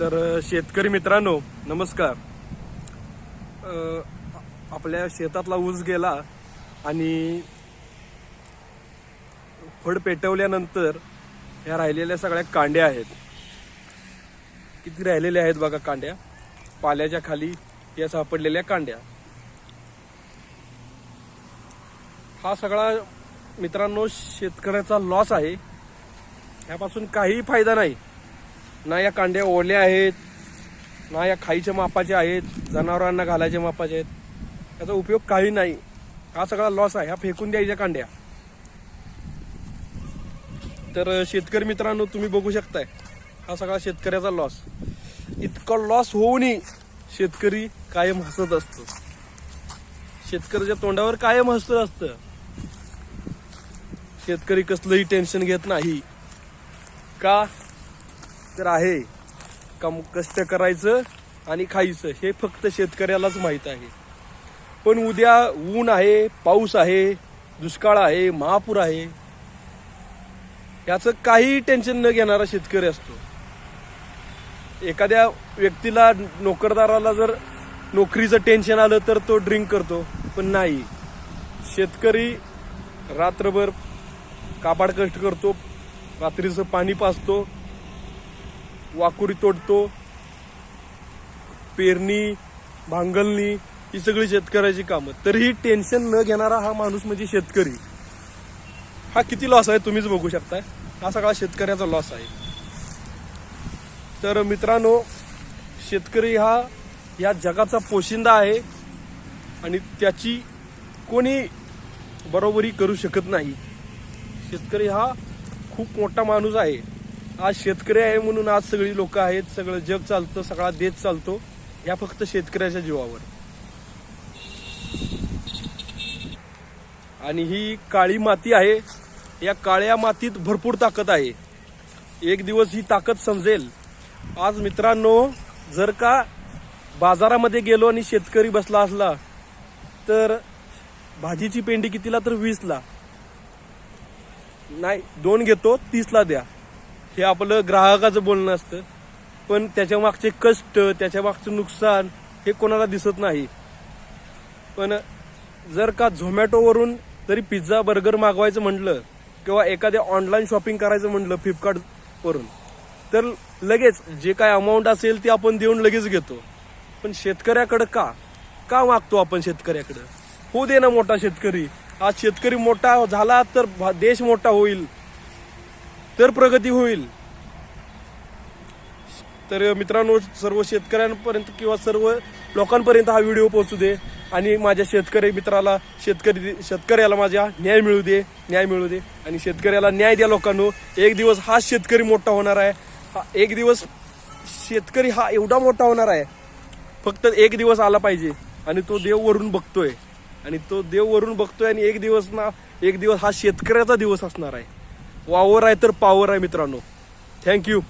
तर शेतकरी मित्रांनो नमस्कार. आपल्या शेतातला ऊस गेला आणि फड पेटवल्यानंतर ह्या राहिलेल्या सगळ्या कांड्या आहेत. किती राहिलेल्या आहेत बघा कांड्या? पाल्याच्या खाली या सापडलेल्या कांड्या. हा सगळा मित्रांनो शेतकऱ्याचा लॉस आहे. ह्यापासून काहीही फायदा नाही. ना या कांड्या ओल्या आहेत ना या खाईच्या मापाच्या आहेत जनावरांना घालायच्या मापाच्या आहेत. याचा उपयोग काही नाही. हा सगळा लॉस आहे. ह्या फेकून द्यायच्या कांड्या तर शेतकरी मित्रांनो तुम्ही बघू शकताय. हा सगळा शेतकऱ्याचा लॉस इतका लॉस होऊनही शेतकरी कायम हसत असतो. शेतकऱ्याच्या तोंडावर कायम हसत असतं शेतकरी कसलंही टेन्शन घेत नाही. का? तर आहे. कम कष्ट करायचं आणि खायचं हे फक्त शेतकऱ्यालाच माहीत आहे. पण उद्या ऊन आहे पाऊस आहे दुष्काळ आहे महापूर आहे याचं काही टेन्शन न घेणारा शेतकरी असतो. एखाद्या व्यक्तीला नोकरदाराला जर नोकरीचं टेन्शन आलं तर तो ड्रिंक करतो पण नाही. शेतकरी रात्रभर कापाड कष्ट करतो रात्रीचं पाणी पाजतो वाकुरी तोडतो पेरणी भांगलणी ही सगळी शेतकऱ्याची कामं. तरीही टेन्शन न घेणारा हा माणूस म्हणजे शेतकरी. हा किती लॉस आहे तुम्हीच बघू शकताय. हा सगळा शेतकऱ्याचा लॉस आहे. तर मित्रांनो शेतकरी हा या जगाचा पोशिंदा आहे आणि त्याची कोणी बरोबरी करू शकत नाही. शेतकरी हा खूप मोठा माणूस आहे. आज शेतकरी आहे म्हणून आज सगळी लोक आहेत सगळं जग चालतं सगळा देश चालतो. या फक्त शेतकऱ्याच्या जीवावर. आणि ही काळी माती आहे. या काळ्या मातीत भरपूर ताकद आहे. एक दिवस ही ताकद समजेल. आज मित्रांनो जर का बाजारामध्ये गेलो आणि शेतकरी बसला असला तर भाजीची पेंडी कितीला तर वीसला? नाही दोन घेतो तीसला द्या. हे आपलं ग्राहकाचं बोलणं असतं. पण त्याच्या मागचे कष्ट त्याच्या मागचं नुकसान हे कोणाला दिसत नाही. पण जर का झोमॅटोवरून जरी पिझ्झा बर्गर मागवायचं म्हटलं किंवा एखाद्या ऑनलाईन शॉपिंग करायचं म्हटलं फ्लिपकार्टवरून तर लगेच जे काय अमाऊंट असेल ते आपण देऊन लगेच घेतो. पण शेतकऱ्याकडं का? का मागतो आपण शेतकऱ्याकडं? होऊ दे ना मोठा शेतकरी. आज शेतकरी मोठा झाला तर भा- देश मोठा होईल. तर प्रगती होईल. तर मित्रांनो सर्व शेतकऱ्यांपर्यंत किंवा सर्व लोकांपर्यंत हा व्हिडिओ पोहोचू दे आणि माझ्या शेतकरी मित्राला शेतकरी शेतकऱ्याला माझ्या न्याय मिळू दे न्याय मिळू दे आणि शेतकऱ्याला न्याय द्या लोकांनो. एक दिवस हा शेतकरी मोठा होणार आहे. हा एक दिवस शेतकरी हा एवढा मोठा होणार आहे. फक्त एक दिवस आला पाहिजे आणि तो देव वरून बघतोय. आणि तो देव वरून बघतोय आणि एक दिवस ना एक दिवस हा शेतकऱ्याचा दिवस असणार आहे. वावर आहे तर पावर आहे मित्रांनो. थँक्यू